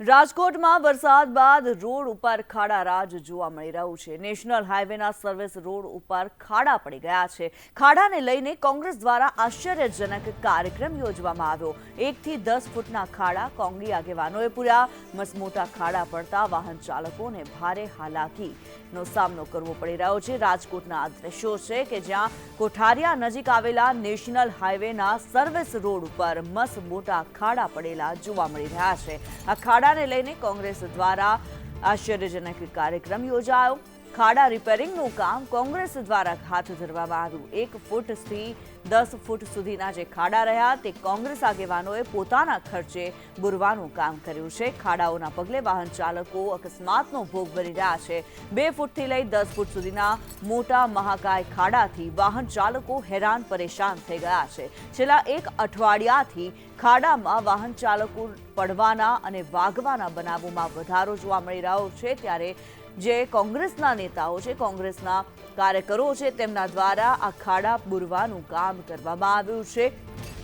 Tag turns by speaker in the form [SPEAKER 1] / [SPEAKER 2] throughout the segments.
[SPEAKER 1] રાજકોટમાં વરસાદ બાદ રોડ ઉપર ખાડા રાજ જોવા મળી રહ્યું છે. નેશનલ હાઈવેના સર્વિસ રોડ ઉપર ખાડા પડી ગયા છે. ખાડાને લઈને કોંગ્રેસ દ્વારા આશ્ચર્યજનક કાર્યક્રમ યોજવામાં આવ્યો. એકથી દસ ફૂટના ખાડા કોંગી આગેવાનોએ પૂર્યા. મસમોટા ખાડા પડતા વાહન ચાલકોને ભારે હાલાકીનો સામનો કરવો પડી રહ્યો છે. રાજકોટના આ દ્રશ્યો છે કે જ્યાં કોઠારિયા નજીક આવેલા નેશનલ હાઈવેના સર્વિસ રોડ ઉપર મસમોટા ખાડા પડેલા જોવા મળી રહ્યા છે. આ ખાડાને લઈને કોંગ્રેસ દ્વારા આશ્ચર્યજનક કાર્યક્રમ યોજાયો. ખાડા રિપેરિંગનું કામ કોંગ્રેસ દ્વારા હાથ ધરવામાં આવ્યું. એક ફૂટથી દસ ફૂટ સુધીના જે ખાડા રહ્યા, તે કોંગ્રેસ આગેવાનોએ પોતાના ખર્ચે બુરવાનું કામ કર્યું છે. ખાડાઓના પગલે વાહન ચાલકો અકસ્માતનો ભોગ બની રહ્યા છે. બે ફૂટથી લઈ દસ ફૂટ સુધીના મોટા મહાકાય ખાડાથી વાહન ચાલકો હેરાન પરેશાન થઈ ગયા છે. છેલ્લા એક અઠવાડિયાથી ખાડામાં વાહન ચાલકો પડવાના અને વાગવાના બનાવોમાં વધારો જોવા મળી રહ્યો છે. ત્યારે જે કોંગ્રેસના નેતાઓ છે, કોંગ્રેસના કાર્યકરો છે, તેમના દ્વારા આ ખાડા પૂરવાનું કામ કરવામાં આવ્યું છે.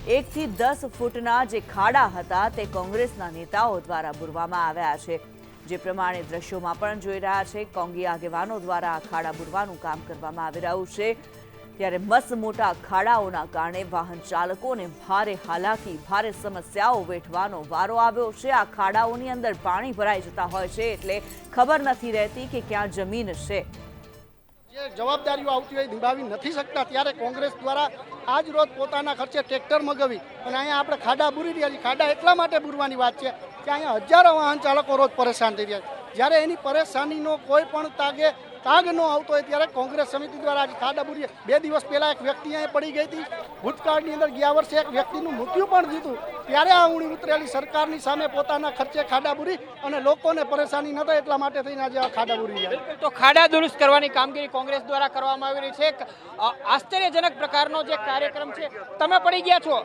[SPEAKER 1] એકથી દસ ફૂટના જે ખાડા હતા, તે કોંગ્રેસના નેતાઓ દ્વારા પૂરવામાં આવ્યા છે. જે પ્રમાણે દ્રશ્યોમાં પણ જોઈ રહ્યા છે, કોંગી આગેવાનો દ્વારા આ ખાડા પૂરવાનું કામ કરવામાં આવી રહ્યું છે. ત્યારે મસ મોટા ખાડાઓના કારણે વાહન ચાલકોને ભારે હાલાકી, ભારે સમસ્યાઓ વેઠવાનો વારો આવ્યો છે. આ ખાડાઓની અંદર પાણી ભરાઈ જતા હોય છે એટલે ખબર નથી રહેતી કે ક્યાં જમીન છે.
[SPEAKER 2] જે જવાબદારીઓ આવતી હોય નિભાવી નથી શકતા. ત્યારે કોંગ્રેસ દ્વારા આજ રોજ પોતાના ખર્ચે ટ્રેક્ટર મગાવી અને અહીંયા આપણે ખાડા બુરી રહ્યા છીએ. ખાડા એટલા માટે બુરવાની વાત છે કે અહીંયા હજારો વાહન ચાલકો રોજ પરેશાન થઈ રહ્યા છે. જ્યારે એની પરેશાનીનો કોઈ પણ તાગે તાગ ન આવતો હોય ત્યારે કોંગ્રેસ સમિતિ દ્વારા આજે ખાડાબુરી બે દિવસ પહેલા એક વ્યક્તિ અહીંયા પડી ગઈ હતી. ભૂતકાળની અંદર ગયા વર્ષે એક વ્યક્તિનું મૃત્યુ પણ થયું ત્યારે આ ઊણી ઉતરેલી સરકારની સામે પોતાના ખર્ચે ખાડાબુરી અને લોકોને પરેશાની ન થાય એટલા માટે થઈને આજે આ ખાડા બુરી
[SPEAKER 3] તો ખાડા દુરુસ્ત કરવાની કામગીરી કોંગ્રેસ દ્વારા કરવામાં આવી રહી છે. એક આશ્ચર્યજનક પ્રકારનો જે કાર્યક્રમ છે તમે પડી ગયા છો?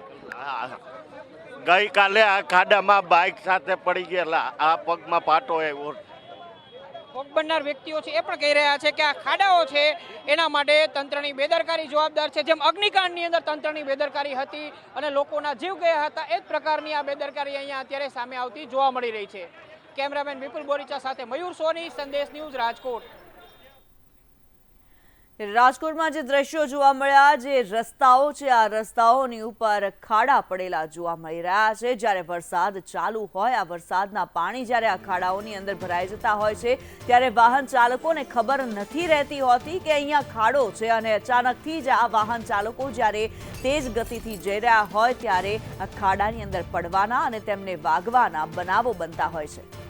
[SPEAKER 4] ગઈકાલે આ ખાડામાં બાઇક સાથે પડી ગયેલા આ પગમાં પાટો આવ્યો.
[SPEAKER 3] ભોગ બનનાર વ્યક્તિઓ છે એ પણ કહી રહ્યા છે કે આ ખાડાઓ છે એના માટે તંત્રની બેદરકારી જવાબદાર છે. જેમ અગ્નિકાંડની અંદર તંત્રની બેદરકારી હતી અને લોકોના જીવ ગયા હતા, એ જ પ્રકારની આ બેદરકારી અહીંયા અત્યારે સામે આવતી જોવા મળી રહી છે. કેમેરામેન વિપુલ બોરીચા સાથે મયુર સોની, સંદેશ ન્યૂઝ રાજકોટ.
[SPEAKER 1] રાજકોટમાં જે દ્રશ્યો જોવા મળ્યા, જે રસ્તાઓ છે, આ રસ્તાઓની ઉપર ખાડા પડેલા જોવા મળી રહ્યા છે. જ્યારે વરસાદ ચાલુ હોય, આ વરસાદના પાણી જ્યારે આ ખાડાઓની અંદર ભરાઈ જતા હોય છે, ત્યારે વાહન ચાલકોને ખબર નથી રહેતી હોતી કે અહીંયા ખાડો છે અને અચાનકથી જ આ વાહન ચાલકો જ્યારે તેજ ગતિથી જઈ રહ્યા હોય, ત્યારે આ ખાડાની અંદર પડવાના અને તેમને વાગવાના બનાવો બનતા હોય છે.